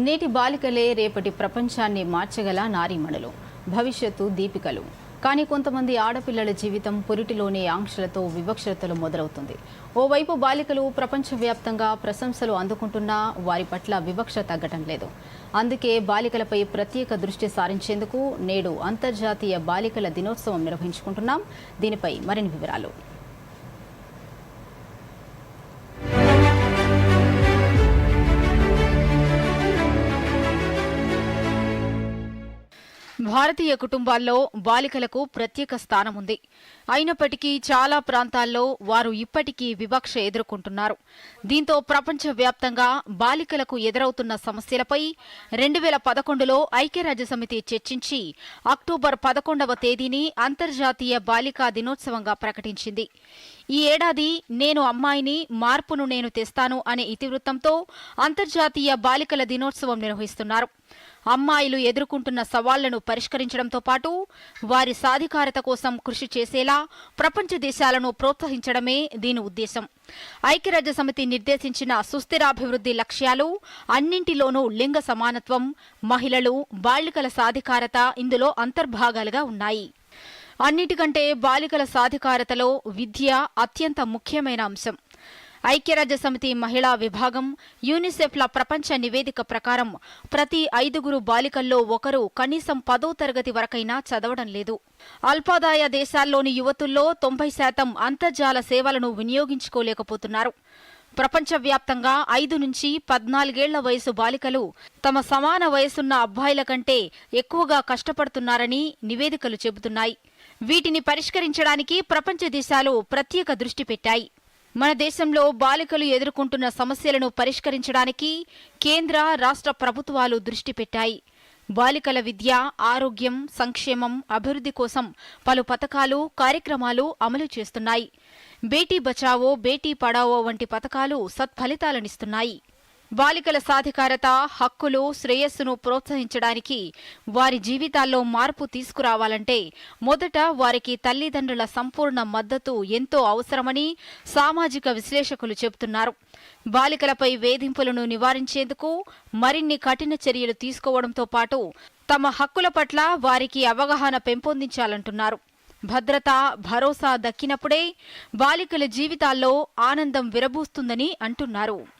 నేటి బాలికలే రేపటి ప్రపంచాన్ని మార్చగల నారీమణులు. భవిష్యత్తు దీపికలు. కానీ కొంతమంది ఆడపిల్లల జీవితం పురిటిలోనే ఆంక్షలతో వివక్షతలు మొదలవుతుంది. ఓవైపు బాలికలు ప్రపంచవ్యాప్తంగా ప్రశంసలు అందుకుంటున్నా వారి పట్ల వివక్ష తగ్గటం లేదు. అందుకే బాలికలపై ప్రత్యేక దృష్టి సారించేందుకు నేడు అంతర్జాతీయ బాలికల దినోత్సవం నిర్వహించుకుంటున్నాం. దీనిపై మరిన్ని వివరాలు. భారతీయ కుటుంబాల్లో బాలికలకు ప్రత్యేక స్థానం ఉంది అయినప్పటికీ చాలా ప్రాంతాల్లో వారు ఇప్పటికీ వివక్ష ఎదుర్కొంటున్నారు. దీంతో ప్రపంచవ్యాప్తంగా బాలికలకు ఎదురవుతున్న సమస్యలపై రెండు వేల పదకొండులో ఐక్యరాజ్యసమితి చర్చించి అక్టోబర్ పదకొండవ తేదీని అంతర్జాతీయ బాలికా దినోత్సవంగా ప్రకటించింది. ఈ ఏడాది నేను అమ్మాయిని మార్పును నేను తెస్తాను అనే ఇతివృత్తంతో అంతర్జాతీయ బాలికల దినోత్సవం నిర్వహిస్తున్నారు. అమ్మాయిలు ఎదుర్కొంటున్న సవాళ్ళను పరిష్కరించడంతో పాటు వారి సాధికారత కోసం కృషి చేసేలా ప్రపంచ దేశాలను ప్రోత్సహించడమే దీని ఉద్దేశం. ఐక్యరాజ్య సమితి నిర్దేశించిన సుస్థిరాభివృద్ధి లక్ష్యాలు అన్నింటిలోనూ లింగ సమానత్వం మహిళలు బాలికల సాధికారత ఇందులో అంతర్భాగాలుగా ఉన్నాయి. అన్నిటికంటే బాలికల సాధికారతలో విద్య అత్యంత ముఖ్యమైన అంశం. ఐక్యరాజ్య సమితి మహిళా విభాగం యూనిసెఫ్ల ప్రపంచ నివేదిక ప్రకారం ప్రతి ఐదుగురు బాలికల్లో ఒకరు కనీసం పదో తరగతి వరకైనా చదవడం లేదు. అల్పాదాయ దేశాల్లోని యువతుల్లో తొంభై శాతం అంతర్జాల సేవలను వినియోగించుకోలేకపోతున్నారు. ప్రపంచవ్యాప్తంగా ఐదు నుంచి పద్నాలుగేళ్ళ వయసు బాలికలు తమ సమాన వయసున్న అబ్బాయిల కంటే ఎక్కువగా కష్టపడుతున్నారని నివేదికలు చెబుతున్నాయి. వీటిని పరిష్కరించడానికి ప్రపంచ దేశాలు ప్రత్యేక దృష్టి పెట్టాయి. మన దేశంలో బాలికలు ఎదుర్కొంటున్న సమస్యలను పరిష్కరించడానికి కేంద్ర రాష్ట్ర ప్రభుత్వాలు దృష్టి పెట్టాయి. బాలికల విద్య ఆరోగ్యం సంక్షేమం అభివృద్ధి కోసం పలు పథకాలు కార్యక్రమాలు అమలు చేస్తున్నాయి. బేటీ బచావో బేటీ పడావో వంటి పథకాలు సత్ఫలితాలనిస్తున్నాయి. బాలికల సాధికారత హక్కులు శ్రేయస్సును ప్రోత్సహించడానికి వారి జీవితాల్లో మార్పు తీసుకురావాలంటే మొదట వారికి తల్లిదండ్రుల సంపూర్ణ మద్దతు ఎంతో అవసరమని సామాజిక విశ్లేషకులు చెబుతున్నారు. బాలికలపై వేధింపులను నివారించేందుకు మరిన్ని కఠిన చర్యలు తీసుకోవడంతో పాటు తమ హక్కుల పట్ల వారికి అవగాహన పెంపొందించాలంటున్నారు. భద్రత భరోసా దక్కినప్పుడే బాలికల జీవితాల్లో ఆనందం విరబూస్తుందని అంటున్నారు.